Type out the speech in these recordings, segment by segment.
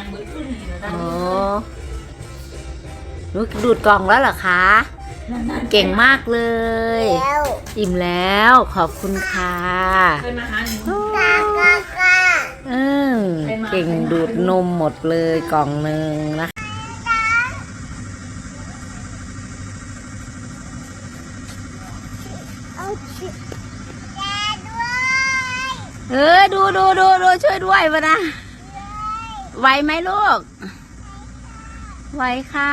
างเบิดขึ้นนี่นะโอ้หนูดูดกล่องแล้วเหรอคะ นั่นๆเก่งมากเลย แล้วอิ่มแล้วขอบคุณค่ะเคยมาหาหนู กากากาเออเก่งดูดนมหมดเลยกล่องหนึ่งนะเอาชิแกด้วย เออดูดูดูดูช่วยด้วยปะนะ ไหวไหมลูก ไหวค่ะ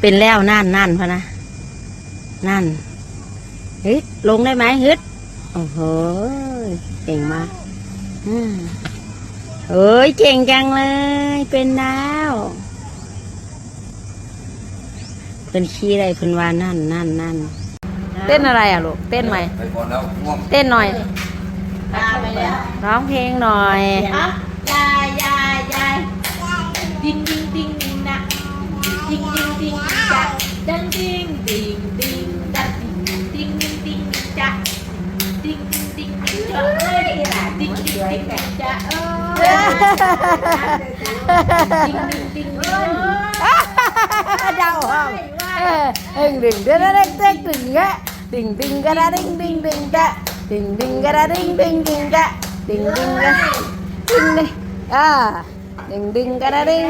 เป็นแล้วนั่นนั่นพะนะ นั่นเฮ้ยลงได้ไหมฮึดโอ้โหเก่งมากเอ้ยเก่งจังเลย เป็นแล้วเป็นขี้อะไรเพิ่นว่านั่นนั่นนั่น เต้นอะไรอะลูก เต้นไหม ไปก่อนแล้วง่วงเต้นหน่อย ตาไปแล้วร้องเพลงหน่อย อะยายยายยายดิ้งดิ้งดิ้งดิ้งนะดิ้งดิ้งดิ้งจ้ะดังดิ้งดิ้งดิ้งดังดิ้งดิ้งดิ้งดิ้งจ้ะดิ้งดิ้งดิ้งจ้ะเอ้ยดิ้งดิ้งดิ้งดิ้งจ้ะเอ้ยดิ้งดิ้งดิ้งเอ้ย เดาห้องเออเอ็งดิ่งเด้อเด้อเด้อเด้อดิ่งกะดิ่งดิ่ งกะดะดิ่งดิ่งดิ่งกะดิ่งดิ่งกะดะดิ่งดิ่งดิ่งกะดิ่งดิ่งกะดิ่งดิ่งอ่าดิ่งดิ่งกะดะดิ่ง